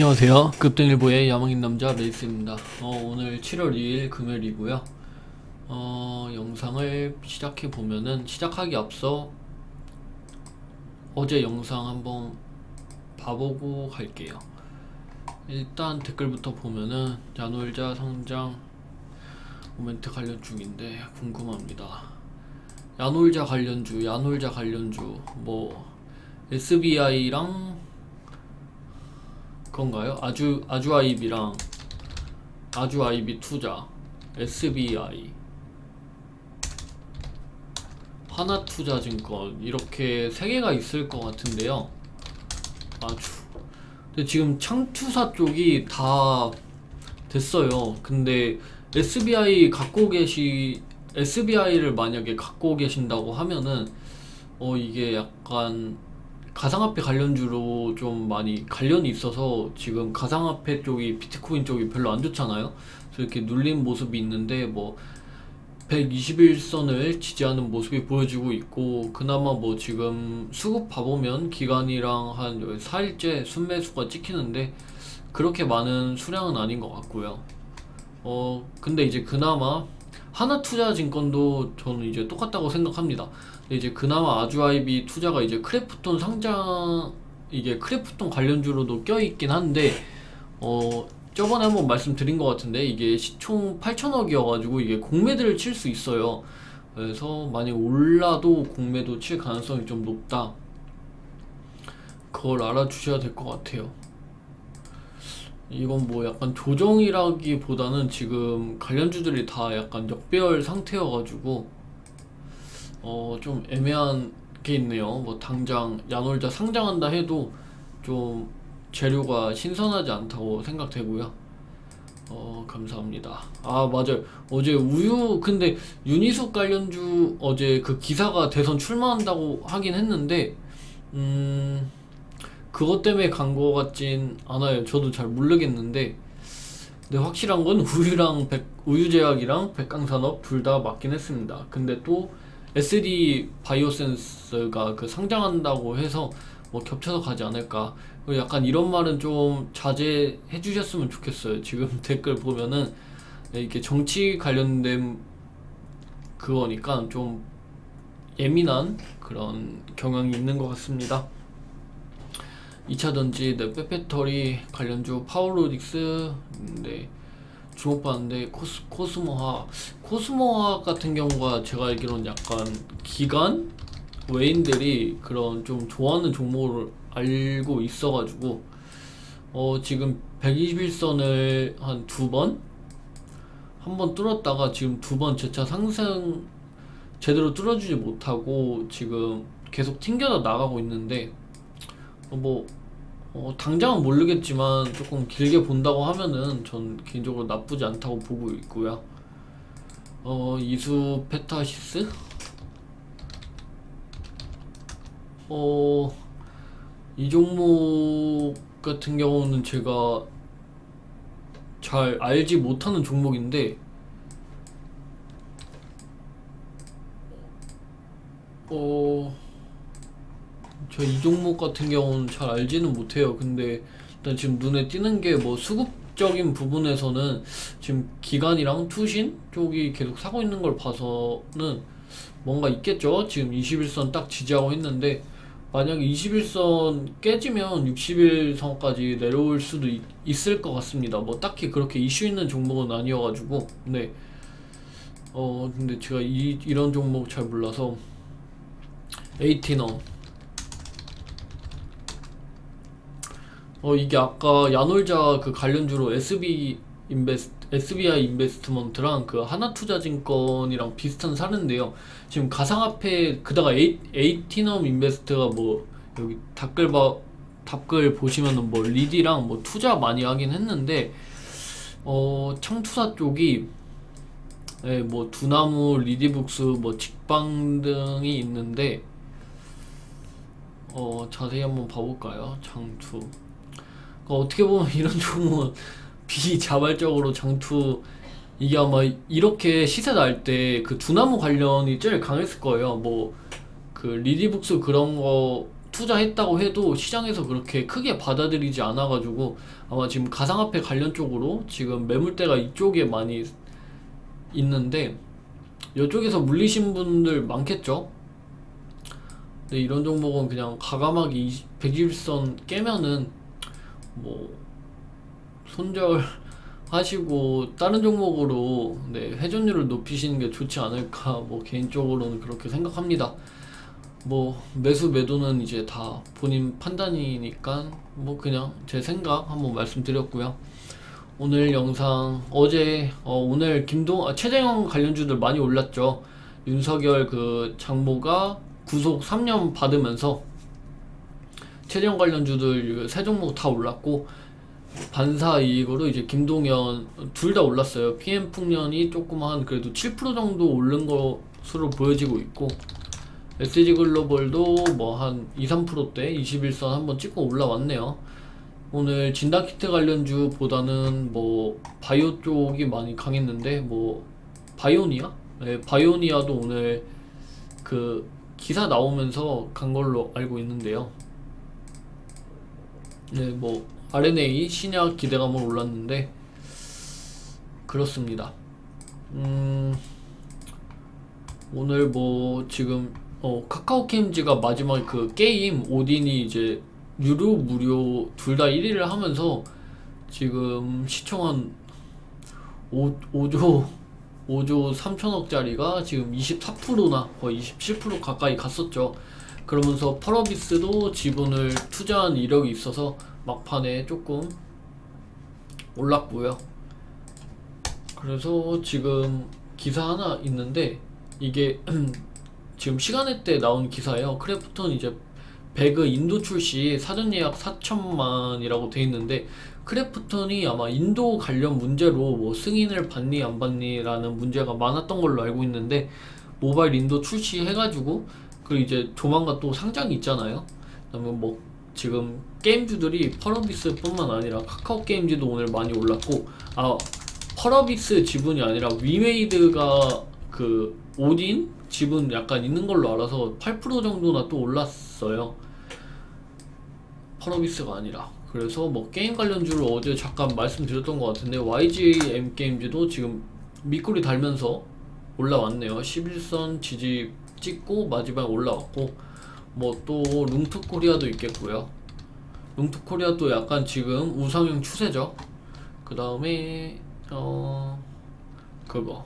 안녕하세요. 급등일보의 야망인 남자 레이스입니다. 어, 오늘 7월 2일 금요일이고요. 어, 영상을 시작해 보면은 시작하기 앞서 어제 영상 한번 봐보고 갈게요. 일단 댓글부터 보면은 야놀자 성장 모멘트 관련 중인데 궁금합니다. 야놀자 관련주, 야놀자 관련주 뭐 SBI랑 그건가요? 아주 아주 아이비랑 아주 아이비 투자 SBI 하나투자증권 이렇게 세 개가 있을 것 같은데요. 아주 근데 지금 창투사 쪽이 다 됐어요. 근데 SBI 갖고 계시 SBI를 만약에 갖고 계신다고 하면은 어 이게 약간 가상화폐 관련주로 좀 많이 관련이 있어서 지금 가상화폐 쪽이 비트코인 쪽이 별로 안 좋잖아요. 그래서 이렇게 눌린 모습이 있는데 뭐 121선을 지지하는 모습이 보여지고 있고 그나마 뭐 지금 수급 봐보면 기간이랑 한 4일째 순매수가 찍히는데 그렇게 많은 수량은 아닌 것 같고요. 어 근데 이제 그나마 하나투자증권도 저는 이제 똑같다고 생각합니다. 근데 이제 그나마 아주아이비 투자가 이제 크래프톤 상장 이게 크래프톤 관련주로도 껴있긴 한데 어 저번에 한번 말씀드린 것 같은데 이게 시총 8천억이어가지고 이게 공매도를 칠수 있어요. 그래서 만약 올라도 공매도 칠 가능성이 좀 높다. 그걸 알아주셔야 될 것 같아요. 이건 뭐 약간 조정이라기보다는 지금 관련주들이 다 약간 역배열 상태여가지고 어 좀 애매한 게 있네요. 뭐 당장 야놀자 상장한다 해도 좀 재료가 신선하지 않다고 생각되고요. 어 감사합니다. 아 맞아요. 어제 우유 근데 유니숙 관련주 어제 그 기사가 대선 출마한다고 하긴 했는데 음 그것 때문에 간 거 같진 않아요. 저도 잘 모르겠는데 근데 확실한 건 우유랑 백, 우유제약이랑 백강산업 둘 다 맞긴 했습니다. 근데 또 SD 바이오센스가 그 상장한다고 해서 뭐 겹쳐서 가지 않을까. 약간 이런 말은 좀 자제해 주셨으면 좋겠어요. 지금 댓글 보면은 이렇게 정치 관련된 그거니까 좀 예민한 그런 경향이 있는 것 같습니다. 2차 던지 네, 빼빼터리 관련주 파워로직스 네 주목받는데 코스, 코스모화 코스모화 같은 경우가 제가 알기로는 약간 기관 외인들이 그런 좀 좋아하는 종목을 알고 있어가지고 어 지금 121선을 한 두 번? 한 번 뚫었다가 지금 두 번 재차 상승 제대로 뚫어주지 못하고 지금 계속 튕겨져 나가고 있는데 어, 뭐 어, 당장은 모르겠지만 조금 길게 본다고 하면은 전 개인적으로 나쁘지 않다고 보고 있고요. 어, 이수 페타시스? 어, 이 종목 같은 경우는 제가 잘 알지 못하는 종목인데, 어, 저 이 종목 같은 경우는 잘 알지는 못해요. 근데 일단 지금 눈에 띄는 게 뭐 수급적인 부분에서는 지금 기관이랑 투신 쪽이 계속 사고 있는 걸 봐서는 뭔가 있겠죠. 지금 21선 딱 지지하고 있는데 만약에 21선 깨지면 60일선까지 내려올 수도 있, 있을 것 같습니다. 뭐 딱히 그렇게 이슈 있는 종목은 아니어가지고 네. 어 근데 제가 이, 이런 종목 잘 몰라서 에이티너 어 이게 아까 야놀자 그 관련주로 SB 인베스 SBI 인베스트먼트랑 그 하나투자증권이랑 비슷한 사례인데요. 지금 가상화폐 그다가 에이, 에이티넘 인베스트가 뭐 여기 댓글 봐 답글 보시면은 뭐 리디랑 뭐 투자 많이 하긴 했는데 어 창투사 쪽이 예, 뭐 두나무, 리디북스, 뭐 직방 등이 있는데 어 자세히 한번 봐볼까요? 장투. 그 어떻게 보면 이런 종목은 비자발적으로 장투 이게 아마 이렇게 시세 날 때 그 두나무 관련이 제일 강했을 거예요. 뭐 그 리디북스 그런 거 투자했다고 해도 시장에서 그렇게 크게 받아들이지 않아가지고 아마 지금 가상화폐 관련 쪽으로 지금 매물대가 이쪽에 많이 있는데 이쪽에서 물리신 분들 많겠죠? 근데 이런 종목은 그냥 가감하게 20, 120선 깨면은 뭐 손절 하시고 다른 종목으로 네, 회전율을 높이시는 게 좋지 않을까 뭐 개인적으로는 그렇게 생각합니다. 뭐 매수 매도는 이제 다 본인 판단이니까 뭐 그냥 제 생각 한번 말씀드렸고요. 오늘 영상 어제 어, 오늘 김동 아, 최재형 관련주들 많이 올랐죠. 윤석열 그 장모가 구속 3년 받으면서 최재형 관련주들 세 종목 다 올랐고 반사 이익으로 이제 김동연 둘 다 올랐어요. PM 풍년이 조금 한 그래도 7% 정도 오른 것으로 보여지고 있고 SG 글로벌도 뭐 한 2, 3%대 21선 한번 찍고 올라왔네요. 오늘 진단키트 관련주보다는 뭐 바이오 쪽이 많이 강했는데 뭐 바이오니아? 네, 바이오니아도 오늘 그 기사 나오면서 간 걸로 알고 있는데요. 네, 뭐 RNA 신약 기대감은 올랐는데 그렇습니다. 음, 오늘 뭐 지금 어 카카오 게임즈가 마지막 그 게임 오딘이 이제 유료 무료 둘 다 1위를 하면서 지금 시청 한 5, 5조 5조 3천억짜리가 지금 24%나 거의 27% 가까이 갔었죠. 그러면서 펄어비스도 지분을 투자한 이력이 있어서 막판에 조금 올랐고요. 그래서 지금 기사 하나 있는데 이게 지금 시간회 때 나온 기사예요. 크래프톤 이제 배그 인도 출시 사전 예약 4천만이라고 돼 있는데 크래프톤이 아마 인도 관련 문제로 뭐 승인을 받니 안 받니라는 문제가 많았던 걸로 알고 있는데 모바일 인도 출시해가지고 그리고 이제 조만간 또 상장이 있잖아요. 그다음에 뭐 지금 게임주들이 펄어비스뿐만 아니라 카카오 게임즈도 오늘 많이 올랐고 아 펄어비스 지분이 아니라 위메이드가 그 오딘 지분 약간 있는 걸로 알아서 8% 정도나 또 올랐어요. 펄어비스가 아니라 그래서 뭐 게임 관련주를 어제 잠깐 말씀드렸던 것 같은데 YGM 게임즈도 지금 밑꼬리 달면서 올라왔네요. 11선 지지 찍고 마지막에 올라왔고 뭐 또 룽투 코리아도 있겠고요. 룽투 코리아도 약간 지금 우상향 추세죠. 그 다음에 어 그거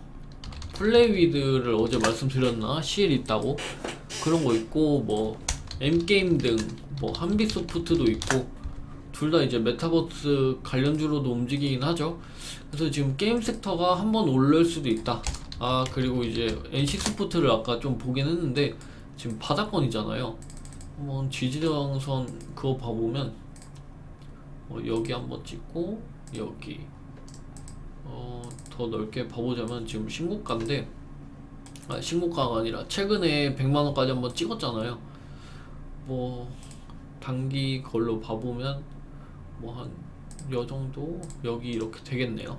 플레이위드를 어제 말씀드렸나 CL 있다고 그런 거 있고 뭐 M게임 등 뭐 한빛소프트도 있고 둘 다 이제 메타버스 관련주로도 움직이긴 하죠. 그래서 지금 게임 섹터가 한번 올릴 수도 있다. 아 그리고 이제 NC 스포츠를 아까 좀 보긴 했는데 지금 바닥권이잖아요. 한번 지지정선 그거 봐보면 어, 여기 한번 찍고 여기. 어, 더 넓게 봐보자면 지금 신고가인데 아, 신고가가 아니라 최근에 100만원까지 한번 찍었잖아요. 뭐 단기 걸로 봐보면 뭐 한 요 정도? 여기 이렇게 되겠네요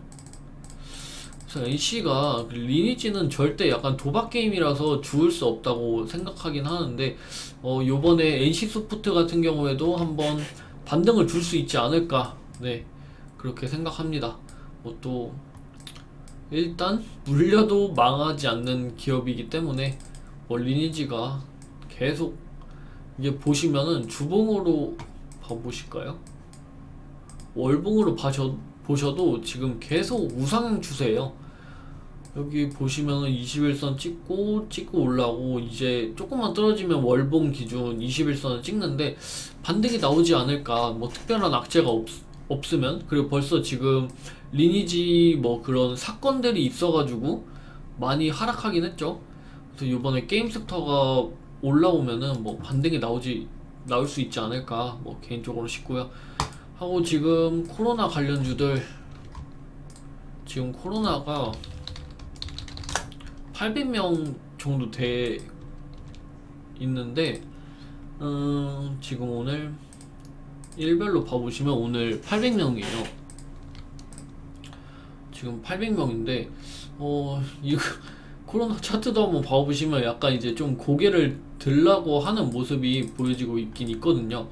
NC가 리니지는 절대 약간 도박 게임이라서 죽을 수 없다고 생각하긴 하는데 어 요번에 NC 소프트 같은 경우에도 한번 반등을 줄 수 있지 않을까 네 그렇게 생각합니다 뭐 또 일단 물려도 망하지 않는 기업이기 때문에 뭐 리니지가 계속 이게 보시면은 주봉으로 봐보실까요? 월봉으로 봐셔, 보셔도 지금 계속 우상향 추세예요. 여기 보시면은 21선 찍고 찍고 올라오고 이제 조금만 떨어지면 월봉 기준 21선을 찍는데 반등이 나오지 않을까 뭐 특별한 악재가 없, 없으면 그리고 벌써 지금 리니지 뭐 그런 사건들이 있어가지고 많이 하락하긴 했죠. 그래서 이번에 게임 섹터가 올라오면은 뭐 반등이 나오지 나올 수 있지 않을까 뭐 개인적으로 싶고요. 하고 지금 코로나 관련주들 지금 코로나가 800명 정도 돼 있는데 음, 지금 오늘 일별로 봐보시면 오늘 800명이에요. 지금 800명인데 어 이거 코로나 차트도 한번 봐보시면 약간 이제 좀 고개를 들라고 하는 모습이 보여지고 있긴 있거든요.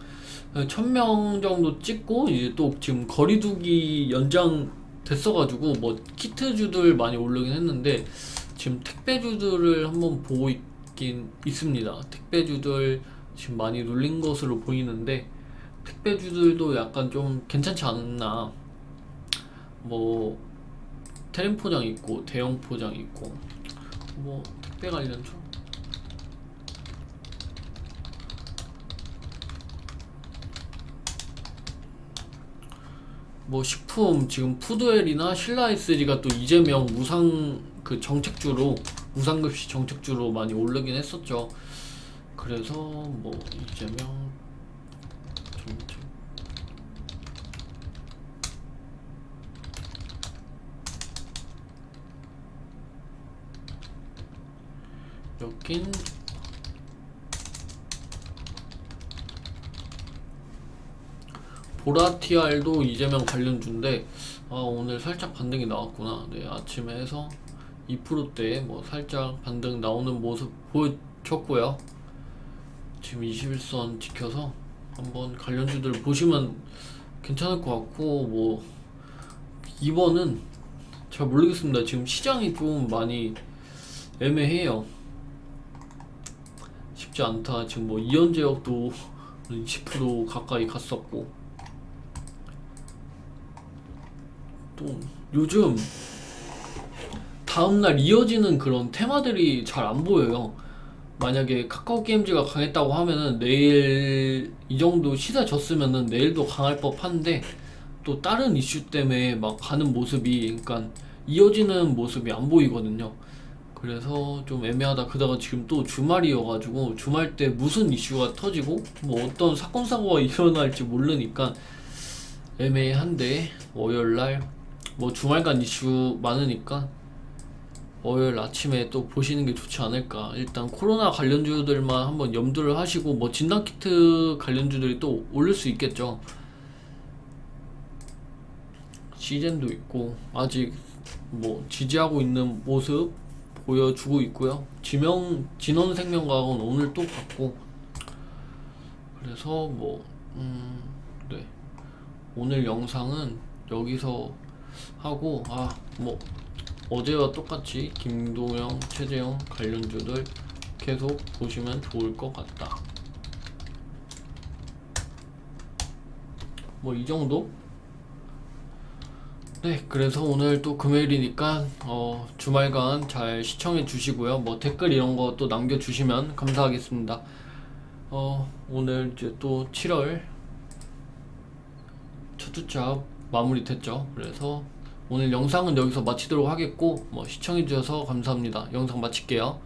1000명 정도 찍고 이제 또 지금 거리두기 연장 됐어가지고 뭐 키트주들 많이 오르긴 했는데 지금 택배주들을 한번 보고 있긴 있습니다. 택배주들 지금 많이 눌린 것으로 보이는데 택배주들도 약간 좀 괜찮지 않나. 뭐 테림 포장 있고 대형 포장 있고 뭐 택배 관련주 뭐 식품 지금 푸드웰이나 신라이스리가 또 이재명 무상 그 정책주로 무상급식 정책주로 많이 오르긴 했었죠. 그래서 뭐 이재명 정책 여긴 보라티알도 이재명 관련주인데 아 오늘 살짝 반등이 나왔구나 네 아침에 해서 2%대 뭐 살짝 반등 나오는 모습 보여줬고요. 지금 21선 지켜서 한번 관련주들 보시면 괜찮을 것 같고 뭐 2번은 잘 모르겠습니다. 지금 시장이 좀 많이 애매해요. 쉽지 않다. 지금 뭐 이연제약도 10% 가까이 갔었고 또 요즘 다음날 이어지는 그런 테마들이 잘 안 보여요. 만약에 카카오 게임즈가 강했다고 하면은 내일 이 정도 시세 졌으면은 내일도 강할 법한데 또 다른 이슈 때문에 막 가는 모습이 그러니까 이어지는 모습이 안 보이거든요. 그래서 좀 애매하다. 그다가 지금 또 주말이어가지고 주말 때 무슨 이슈가 터지고 뭐 어떤 사건 사고가 일어날지 모르니까 애매한데 월요일 날 뭐 주말간 이슈 많으니까 월요일 아침에 또 보시는 게 좋지 않을까. 일단 코로나 관련주들만 한번 염두를 하시고 뭐 진단키트 관련주들이 또 오를 수 있겠죠. 시젠도 있고 아직 뭐 지지하고 있는 모습 보여주고 있고요. 지명 진원생명과학은 오늘 또 받고 그래서 뭐 음, 네. 오늘 영상은 여기서 하고 아뭐 어제와 똑같이 김도영, 최재형 관련주들 계속 보시면 좋을 것 같다. 뭐 이 정도? 네, 그래서 오늘 또 금요일이니까 어, 주말간 잘 시청해 주시고요. 뭐 댓글 이런 거 또 남겨 주시면 감사하겠습니다. 어, 오늘 이제 또 7월 첫 주차 마무리 됐죠. 그래서 오늘 영상은 여기서 마치도록 하겠고 뭐 시청해 주셔서 감사합니다. 영상 마칠게요.